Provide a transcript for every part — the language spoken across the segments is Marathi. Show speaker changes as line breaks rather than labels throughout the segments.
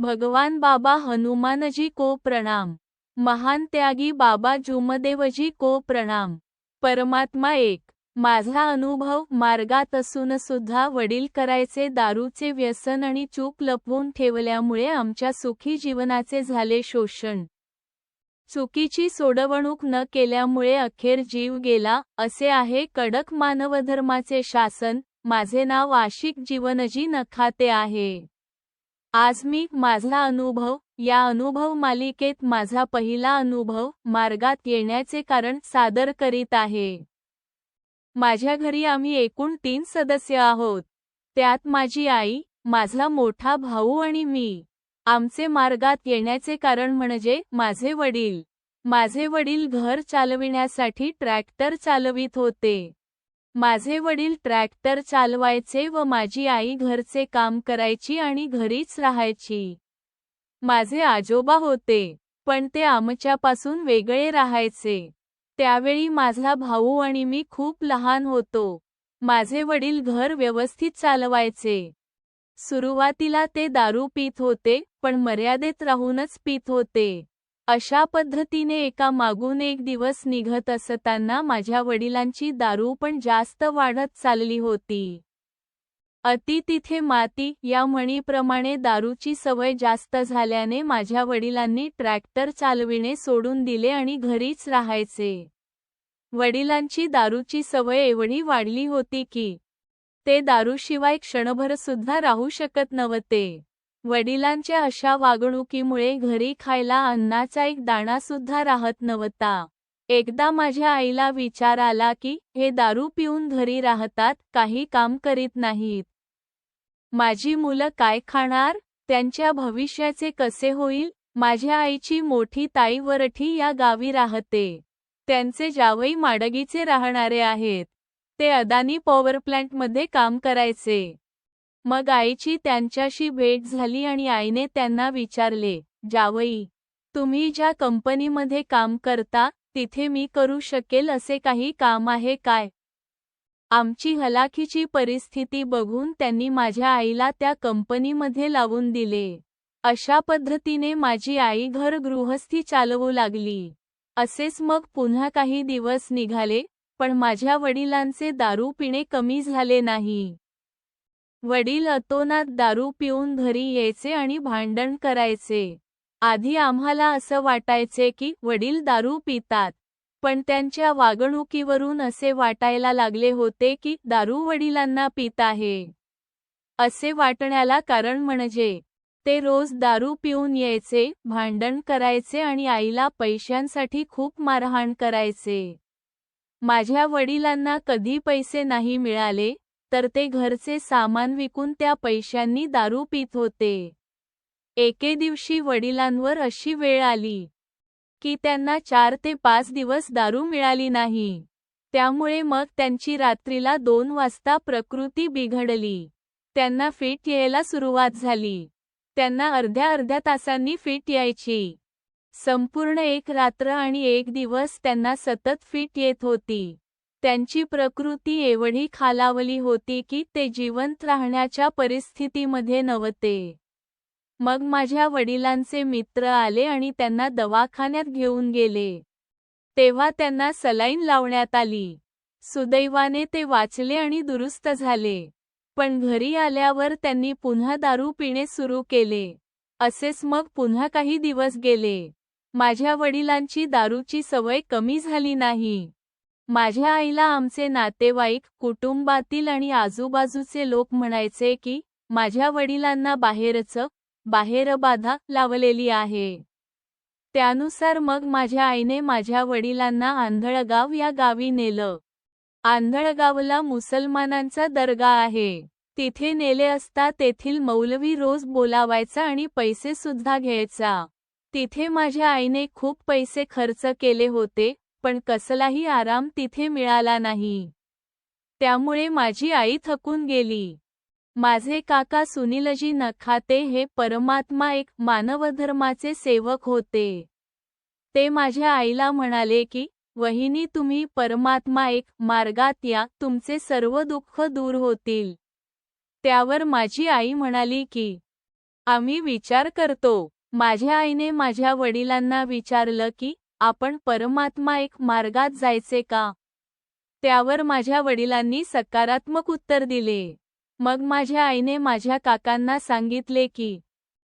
भगवान बाबा हनुमानजी को प्रणाम. महान त्यागी बाबा जुमदेवजी को प्रणाम. परमात्मा एक. माझा अनुभव मार्गात असून सुद्धा वडील करायचे दारूचे व्यसन आणि चूक लपवून ठेवल्यामुळे आमच्या सुखी जीवनाचे झाले शोषण. चुकीची सोडवणूक न केल्यामुळे अखेर जीव गेला असे आहे कडक मानवधर्माचे शासन. माझे नाव आशिक जीवनजी नखाते आहे. आज मी माझा अनुभव या अनुभव मालिकेत माझा पहिला अनुभव मार्गात येण्याचे कारण सादर करीत आहे. माझ्या घरी आम्ही एकूण तीन सदस्य आहोत. त्यात माझी आई माझा मोठा भाऊ आणि मी. आमचे मार्गात येण्याचे कारण म्हणजे माझे वडील. माझे वडील घर चालविण्यासाठी ट्रॅक्टर चालवित होते. माझे वडील ट्रॅक्टर चालवायचे व माझी आई घरचे काम करायची आणि घरीच राहायची. माझे आजोबा होते पण ते आमच्यापासून वेगळे राहायचे. त्यावेळी माझा भाऊ आणि मी खूप लहान होतो. माझे वडील घर व्यवस्थित चालवायचे. सुरुवातीला ते दारू पित होते पण मर्यादेत राहूनच पित होते. अशा पद्धतीने एका मागून एक दिवस निघत असताना माझ्या वडिलांची दारू पण जास्त वाढत चालली होती. अति तिथे माती या म्हणीप्रमाणे दारूची सवय जास्त झाल्याने माझ्या वडिलांनी ट्रॅक्टर चालविणे सोडून दिले आणि घरीच राहायचे. वडिलांची दारूची सवय एवढी वाढली होती की ते दारूशिवाय क्षणभरसुद्धा राहू शकत नव्हते. वडिलांच्या अशा वागणुकीमुळे घरी खायला अन्नाचा एक दाणा सुद्धा राहत नव्हता. एकदा माझ्या आईला विचार आला की हे दारू पिऊन घरी राहतात काही काम करीत नाहीत. माझी मुलं काय खाणार? त्यांच्या भविष्याचे कसे होईल? माझ्या आईची मोठी ताई वरठी या गावी राहते. त्यांचे जावई माडगीचे राहणारे आहेत. ते अदानी पॉवर प्लॅन्टमध्ये काम करायचे. मग आईची त्यांच्याशी भेट झाली आणि आईने त्यांना विचारले जावई तुम्ही ज्या कंपनीमध्ये काम करता तिथे मी करू शकेल असे काही काम आहे काय? आमची हलाखीची परिस्थिती बघून त्यांनी माझ्या आईला त्या कंपनीमध्ये लावून दिले. अशा पद्धतीने माझी आई घर गृहस्थी चालवू लागली. असेच मग पुन्हा काही दिवस निघाले पण माझ्या वडिलांचे दारू पिणे कमी झाले नाही. वडील अतोनात दारू पिऊन घरी यायचे आणि भांडण करायचे. आधी आम्हाला असं वाटायचे की वडील दारू पितात पण त्यांच्या वागणुकीवरून असे वाटायला लागले होते की दारू वडिलांना पित आहे. असे वाटण्याला कारण म्हणजे ते रोज दारू पिऊन यायचे भांडण करायचे आणि आईला पैशांसाठी खूप मारहाण करायचे. माझ्या वडिलांना कधी पैसे नाही मिळाले तर ते घरचे सामान विकून त्या पैशांनी दारू पित होते. एके दिवशी वडिलांवर अशी वेळ आली की त्यांना चार ते पाच दिवस दारू मिळाली नाही. त्यामुळे मग त्यांची रात्रीला दोन वाजता प्रकृती बिघडली. त्यांना फिट यायला सुरुवात झाली. त्यांना अर्ध्या अर्ध्या तासांनी फिट यायची. संपूर्ण एक रात्र आणि एक दिवस त्यांना सतत फिट येत होती. त्यांची प्रकृती एवढी खालावली होती की ते जिवंत राहण्याच्या परिस्थितीमध्ये नव्हते. मग माझ्या वडिलांचे मित्र आले आणि त्यांना दवाखान्यात घेऊन गेले. तेव्हा त्यांना सलाईन लावण्यात आली. सुदैवाने ते वाचले आणि दुरुस्त झाले. पण घरी आल्यावर त्यांनी पुन्हा दारू पिणे सुरू केले. असेच मग पुन्हा काही दिवस गेले. माझ्या वडिलांची दारूची सवय कमी झाली नाही. माझ्या आईला आमचे नातेवाईक कुटुंबातील आणि आजूबाजूचे लोक म्हणायचे की माझ्या वडिलांना बाहेरच बाहेर बाधा लावलेली आहे. त्यानुसार मग माझ्या आईने माझ्या वडिलांना आंधळगाव या गावी नेलं. आंधळगावला मुसलमानांचा दर्गा आहे. तिथे नेले असता तेथील मौलवी रोज बोलावायचा आणि पैसे सुद्धा घ्यायचा. तिथे माझ्या आईने खूप पैसे खर्च केले होते पण कसलाही आराम तिथे मिळाला नाही. त्यामुळे माझी आई थकून गेली. माझे काका सुनीलजी नखाते हे परमात्मा एक मानवधर्माचे सेवक होते. ते माझ्या आईला म्हणाले की वहिनी तुम्ही परमात्मा एक मार्गात या तुमचे सर्व दुःख दूर होतील. त्यावर माझी आई म्हणाली की आम्ही विचार करतो. माझ्या आईने माझ्या वडिलांना विचारलं की आपण परमात्मा एक मार्गात जायचे का? त्यावर माझ्या वडिलांनी सकारात्मक उत्तर दिले. मग माझ्या आईने माझ्या काकांना सांगितले की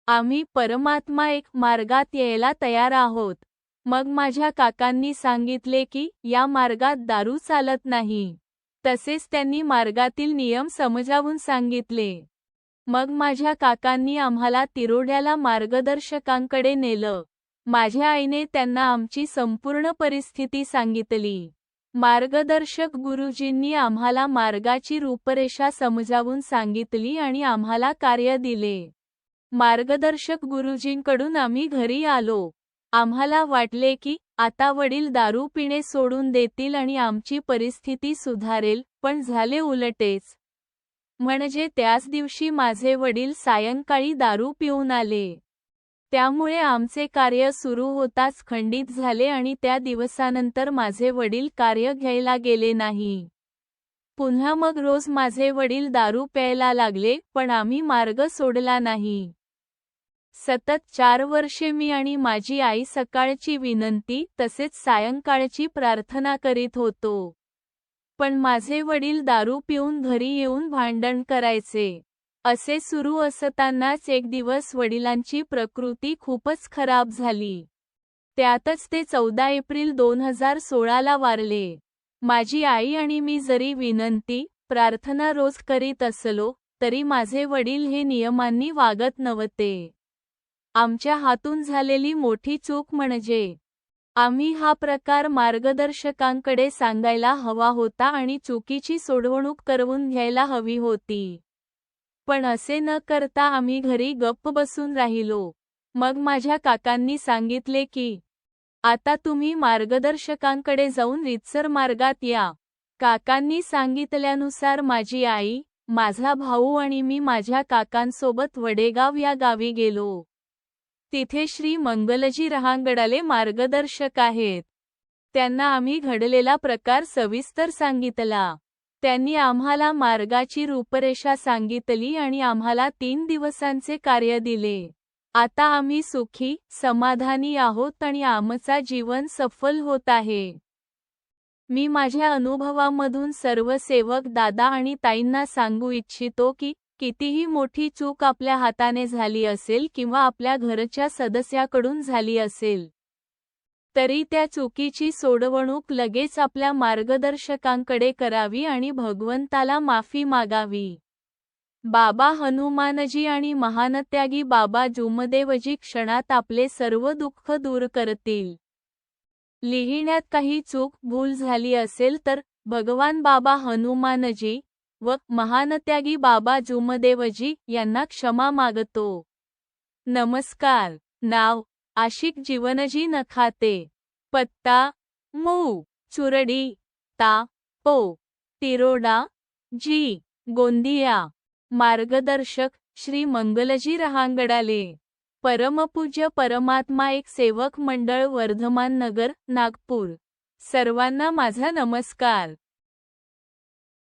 आम्ही परमात्मा एक मार्गात यायला तयार आहोत. मग माझ्या काकांनी सांगितले की या मार्गात दारू चालत नाही. तसेच त्यांनी मार्गातील नियम समजावून सांगितले. मग माझ्या काकांनी आम्हाला तिरोड्याला मार्गदर्शकांकडे नेलं. माझ्या आईने त्यांना आमची संपूर्ण परिस्थिती सांगितली. मार्गदर्शक गुरुजींनी आम्हाला मार्गाची रूपरेषा समजावून सांगितली आणि आम्हाला कार्य दिले. मार्गदर्शक गुरुजींकडून आम्ही घरी आलो. आम्हाला वाटले की आता वडील दारू पिणे सोडून देतील आणि आमची परिस्थिती सुधारेल पण झाले उलटेच. म्हणजे त्याच दिवशी माझे वडील सायंकाळी दारू पिऊन आले. त्यामुळे आमचे कार्य सुरू होताच खंडित झाले आणि त्या दिवसानंतर माझे वडील कार्य घ्यायला गेले नाही. पुन्हा मग रोज माझे वडील दारू प्यायला लागले पण आम्ही मार्ग सोडला नाही. सतत चार वर्षे मी आणि माझी आई सकाळची विनंती तसेच सायंकाळची प्रार्थना करीत होतो. पण माझे वडील दारू पिऊन घरी येऊन भांडण करायचे. असे सुरू असतानाच एक दिवस वडिलांची प्रकृती खूपच खराब झाली. त्यातच ते चौदा एप्रिल दोन हजार सोळाला वारले. माझी आई आणि मी जरी विनंती प्रार्थना रोज करीत असलो तरी माझे वडील हे नियमांनी वागत नव्हते. आमच्या हातून झालेली मोठी चूक म्हणजे आम्ही हा प्रकार मार्गदर्शकांकडे सांगायला हवा होता आणि चुकीची सोडवणूक करवून घ्यायला हवी होती. पण असे न करता आम्ही घरी गप्प बसून राहिलो. मग माझ्या काकांनी सांगितले की आता तुम्ही मार्गदर्शकांकडे जाऊन रितसर मार्गात या. काकांनी सांगितल्यानुसार माझी आई माझा भाऊ आणि मी माझ्या काकांसोबत वडेगाव या गावी गेलो. तिथे श्री मंगलजी रहांगडाले मार्गदर्शक आहेत. त्यांना आम्ही घडलेला प्रकार सविस्तर सांगितला. त्यांनी आम्हाला मार्गाची रूपरेषा सांगितली आणि आम्हाला तीन दिवसांचे कार्य दिले. आता आम्ही सुखी समाधानी आहोत आणि आमचा जीवन सफल होत आहे. मी माझ्या अनुभवामधून सर्व सेवक दादा आणि ताईंना सांगू इच्छितो की कितीही मोठी चूक आपल्या हाताने झाली असेल किंवा आपल्या घरच्या सदस्याकडून झाली असेल तरी त्या चुकीची सोडवणूक लगेच आपल्या मार्गदर्शकांकडे करावी आणि भगवंताला माफी मागावी. बाबा हनुमानजी आणि महानत्यागी बाबा जुमदेवजी क्षणात आपले सर्व दुःख दूर करतील. लिहिण्यात काही चूक भूल झाली असेल तर भगवान बाबा हनुमानजी व महानत्यागी बाबा जुमदेवजी यांना क्षमा मागतो. नमस्कार. नाव आशिक जीवनजी नखाते. पत्ता मऊ चुरडी ता पो तिरोडा जी गोंदिया. मार्गदर्शक श्री मंगलजी रहांगडाले. परमपूज्य परमात्मा एक सेवक मंडळ वर्धमान नगर नागपूर. सर्वांना माझा नमस्कार.